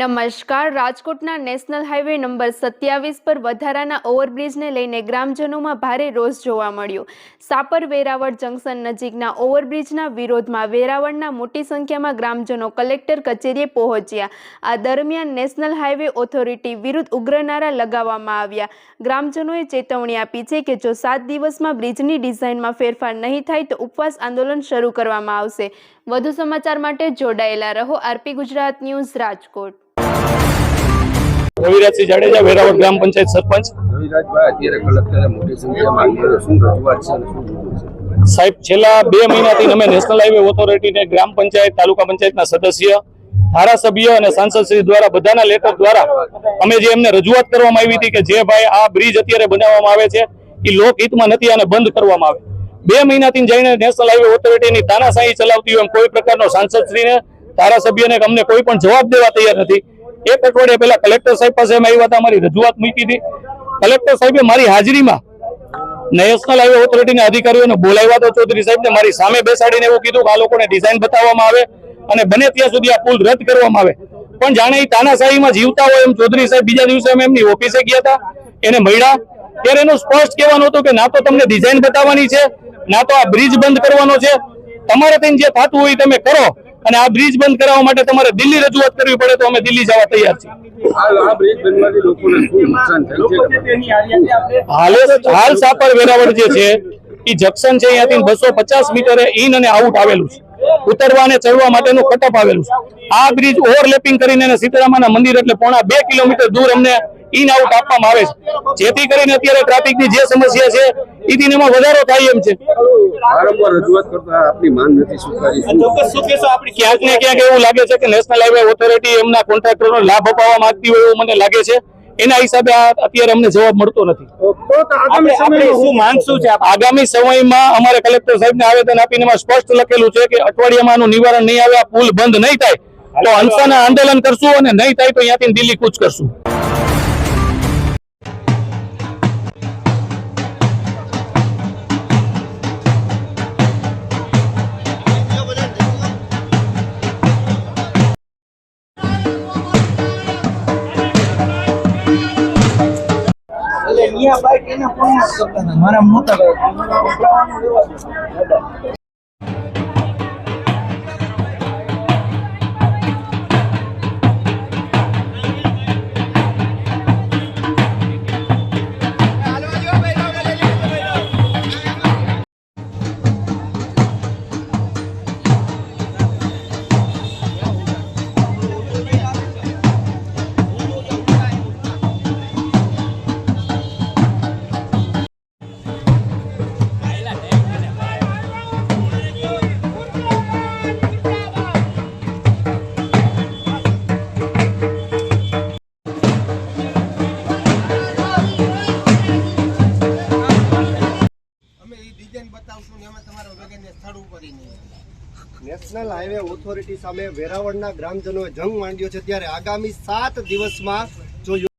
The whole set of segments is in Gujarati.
નમસ્કાર. રાજકોટના નેશનલ હાઈવે નંબર સત્યાવીસ પર વધારાના ઓવરબ્રિજને લઈને ગ્રામજનોમાં ભારે રોષ જોવા મળ્યો. સાપર વેરાવળ જંકશન નજીકના ઓવરબ્રિજના વિરોધમાં વેરાવળના મોટી સંખ્યામાં ગ્રામજનો કલેક્ટર કચેરીએ પહોંચ્યા. આ દરમિયાન નેશનલ હાઈવે ઓથોરિટી વિરુદ્ધ ઉગ્ર નારા લગાવવામાં આવ્યા. ગ્રામજનોએ ચેતવણી આપી છે કે જો સાત દિવસમાં બ્રિજની ડિઝાઇનમાં ફેરફાર નહીં થાય તો ઉપવાસ આંદોલન શરૂ કરવામાં આવશે. વધુ સમાચાર માટે જોડાયેલા રહો. RP Gujarat news Rajkot. Ravirajsinh Jadeja Veraval ગ્રામ પંચાયત સરપંચ. સાહેબ છેલ્લા બે મહિનાથી અમે નેશનલ હાઈવે ઓથોરિટીને ગ્રામ પંચાયત તાલુકા પંચાયતના સદસ્ય ધારાસભ્ય અને સાંસદશ્રી દ્વારા બધાના લેટર દ્વારા અમે જે એમને રજૂઆત કરવામાં આવી હતી કે જે ભાઈ આ બ્રિજ અત્યારે બનાવવામાં આવે છે એ લોકહિતમાં નથી અને બંધ કરવામાં આવે. બે મહિનાથી જઈને નેશનલ હાઈવે ઓથોરિટીની તાનાશાહી ચલાવતી હોય એમ કોઈ પ્રકારનો સાંસદશ્રીને ધારાસભ્યને અમને કોઈ પણ જવાબ દેવા તૈયાર નથી. એક અઠવાડિયા પહેલા કલેક્ટર સાહેબ પાસે અમે આવ્યા હતા, અમારી રજૂઆત મૂકી હતી. કલેક્ટર સાહેબે મારી હાજરીમાં નેશનલ હાઈવે ઓથોરિટીના અધિકારીઓને બોલાવ્યા તો ચૌધરી સાહેબને મારી સામે બેસાડીને એવું કીધું કે આ લોકોને ડિઝાઇન બતાવવામાં આવે અને બને ત્યાં સુધી આ પુલ રદ કરવામાં આવે. પણ જાણે એ તાનાશાહીમાં જીવતા હોય એમ ચૌધરી સાહેબ બીજા દિવસે અમે એમની ઓફિસે ગયા હતા, એને મળ્યા. ત્યારે એનું સ્પષ્ટ કહેવાનું હતું કે ના તો તમને ડિઝાઇન બતાવવાની છે, ના તો આ બ્રિજ બંધ કરવાનો છે. તમારે થઈને જે થતું હોય તમે કરો. અને આ બ્રિજ બંધ કરાવવા માટે તમારે દિલ્હી રજૂઆત કરવી પડે તો અમે દિલ્હી જવા તૈયાર છીએ. હાલ આ બ્રિજ બનવાથી લોકોને શું નુકસાન થાય? છે હાલે હાલ સાપર વેરાવળ જે છે એ જંકશન છે અહીંયાથી બસો પચાસ મીટરે ઇન અને આઉટ આવેલું છે. ઉતરવા અને ચડવા માટેનું કટઅપ આવેલું છે. આ બ્રિજ ઓવરલેપિંગ કરીને સીતારામાના મંદિર એટલે પોણા બે કિલોમીટર દૂર અમને ઇન આઉટ આપવામાં આવે છે. જેથી કરીને અત્યારે ટ્રાફિકની જે સમસ્યા છે એ દિનમાં વધારો થાય એમ છે. વારંવાર રજૂઆત કરતા આપની માંગ નથી સ્વીકારી. શું ક્યાંક ને ક્યાંક એવું લાગે છે કે નેશનલ હાઈવે ઓથોરિટી એમના કોન્ટ્રાક્ટરનો લાભ અપાવવા માંગતી હોય એવું મને લાગે છે. એના હિસાબે અત્યારે અમને જવાબ મળતો નથી. આગામી સમયમાં અમારે કલેક્ટર સાહેબને આવેદન આપીને એમાં સ્પષ્ટ લખેલું છે કે અઠવાડિયામાં આનું નિવારણ નહીં આવે આ પુલ બંધ નહીં થાય તો હંસાના આંદોલન કરશું અને નહીં થાય તો અહીંયાથી દિલ્હી કૂચ કરશું. મારા મોટા અમે નેશનલ હાઈવે ઓથોરિટી સામે વેરાવળના ગ્રામજનોએ જંગ માંડ્યો છે. ત્યારે આગામી સાત દિવસમાં જો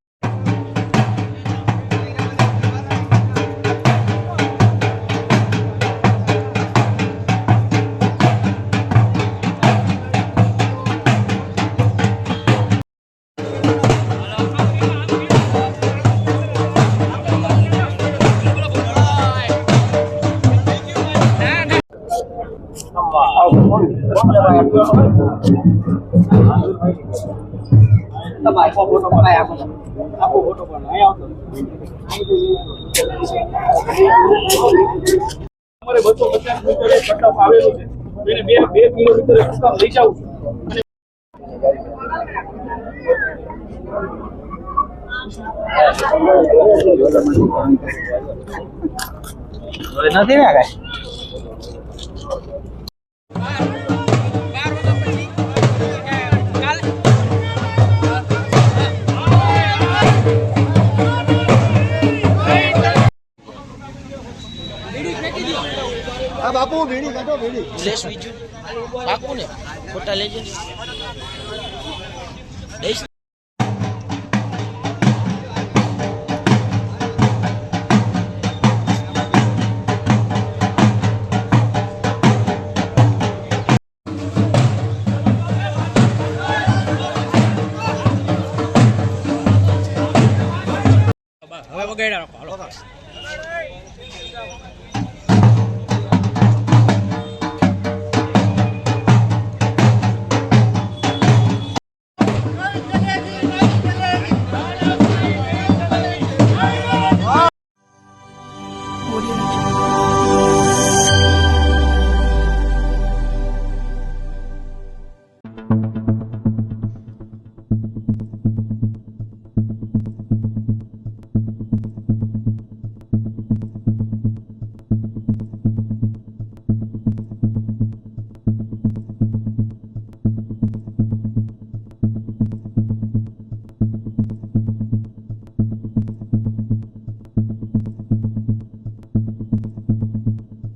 યો- અમારે બસો પચાસ મીટરે કટઅપ આવેલું છે એને બે બે કિલોમીટર કટઅપ લઈ જાઉં છું નથી ને કાંઈ કાપો વેડી કાઢો વેડી લેસ બીજું કાપો ને ખોટા લેજો હવે વગાડ્યા રાખો